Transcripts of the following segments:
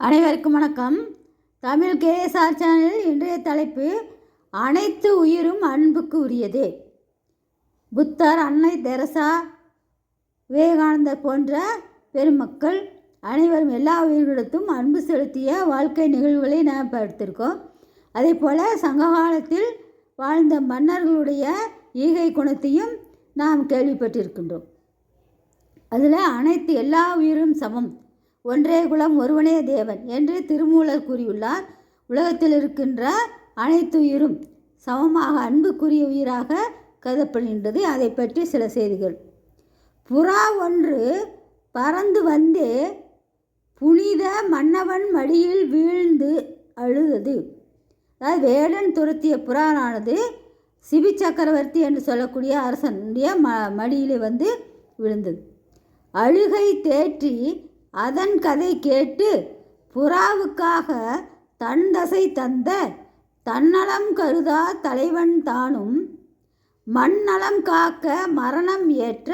அனைவருக்கும் வணக்கம். தமிழ் கேஎஸ்ஆர் சேனலில் இன்றைய தலைப்பு அனைத்து உயிரும் அன்புக்கு உரியது புத்தர் அன்னை தெரசா விவேகானந்தர் போன்ற பெருமக்கள் அனைவரும் எல்லா உயிர்களிடத்தும் அன்பு செலுத்திய வாழ்க்கை நிகழ்வுகளை நாம் பார்த்திருக்கோம். அதே போல் சங்க காலத்தில் வாழ்ந்த மன்னர்களுடைய ஈகை குணத்தையும் நாம் கேள்விப்பட்டிருக்கின்றோம். அதில் அனைத்து எல்லா உயிரும் சமம். ஒன்றே குலம் ஒருவனே தேவன் என்று திருமூலர் கூறியுள்ளார். உலகத்தில் இருக்கின்ற அனைத்து உயிரும் சமமாக அன்புக்குரிய உயிராக கருதப்படுகின்றது. அதை பற்றி சில செய்திகள். புறா ஒன்று பறந்து வந்தே புனித மன்னவன் மடியில் வீழ்ந்து அழுதது. அதாவது வேடன் துரத்திய புறானானது சிபி சக்கரவர்த்தி என்று சொல்லக்கூடிய அரசனுடைய ம மடியிலே வந்து விழுந்தது. அழுகை தேற்றி அதன் கதை கேட்டு புறாவுக்காக தன் தசை தந்த தன்னலம் கருதா தலைவன் தானும் மண்ணலம் காக்க மரணம் ஏற்ற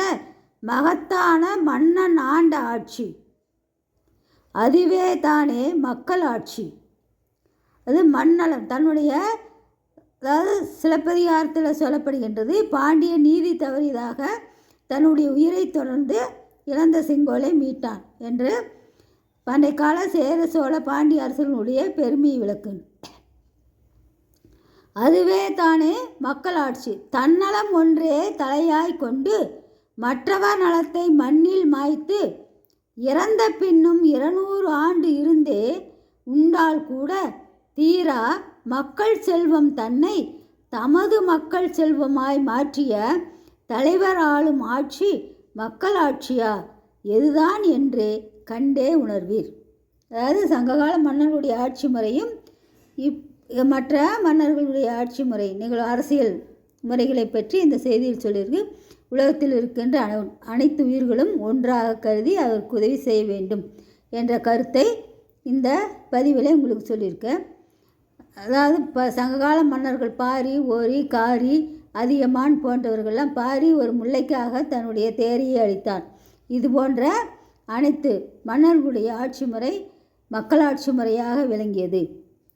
மகத்தான மன்னன் ஆண்ட ஆட்சி. அதுவே தானே மக்கள் ஆட்சி. அது மண்ணலம் தன்னுடைய அதாவது சிலப்பதிகாரத்தில் சொல்லப்படுகின்றது பாண்டிய நீதி தவறியதாக தன்னுடைய உயிரை தொடர்ந்து இழந்த செங்கோலை மீட்டான் என்று பண்டை கால சேர சோழ பாண்டிய அரசர்களுடைய பெருமையை விளக்கு அதுவே தானே மக்களாட்சி தன்னலம் ஒன்றே தலையாய் கொண்டு மற்றவர் நலத்தை மண்ணில் மாய்த்து இறந்த பின்னும் இருநூறு ஆண்டு இருந்தே உண்டால் கூட தீரா மக்கள் செல்வம் தன்னை தமது மக்கள் செல்வமாய் மாற்றிய தலைவர் ஆளும் ஆட்சி மக்களாட்சியா எதுதான் என்று கண்டே உணர்வீர். அதாவது சங்ககால மன்னர்களுடைய ஆட்சி முறையும் இப் மற்ற மன்னர்களுடைய ஆட்சி முறை நீங்கள் அரசியல் முறைகளை பற்றி இந்த செய்தியில் சொல்லியிருக்கு. உலகத்தில் இருக்கின்ற அனை அனைத்து உயிர்களும் ஒன்றாக கருதி அதற்கு உதவி செய்ய வேண்டும் என்ற கருத்தை இந்த பதிவில் உங்களுக்கு சொல்லியிருக்கேன். அதாவது இப்போ சங்ககால மன்னர்கள் பாரி ஓரி காரி அதியமான் போன்றவர்கள்லாம் பாரி ஒரு முல்லைக்காக தன்னுடைய தேரியை அளித்தான் இது போன்ற அனைத்து மன்னர்களுடைய ஆட்சி முறை மக்களாட்சி முறையாக விளங்கியது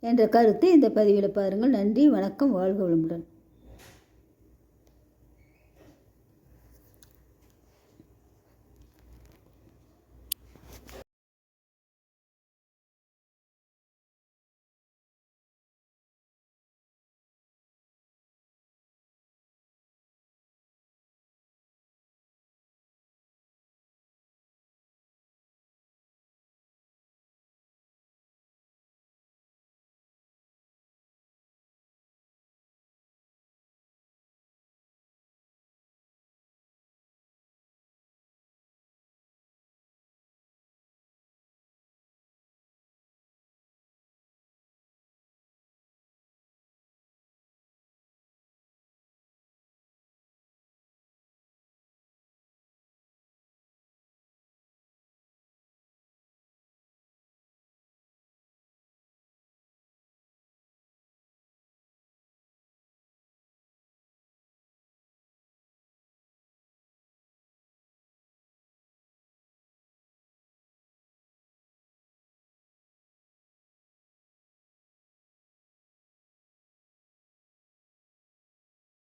என்ற கருத்து இந்த பதிவில் பாருங்கள். நன்றி வணக்கம் வாழ்க வளமுடன்.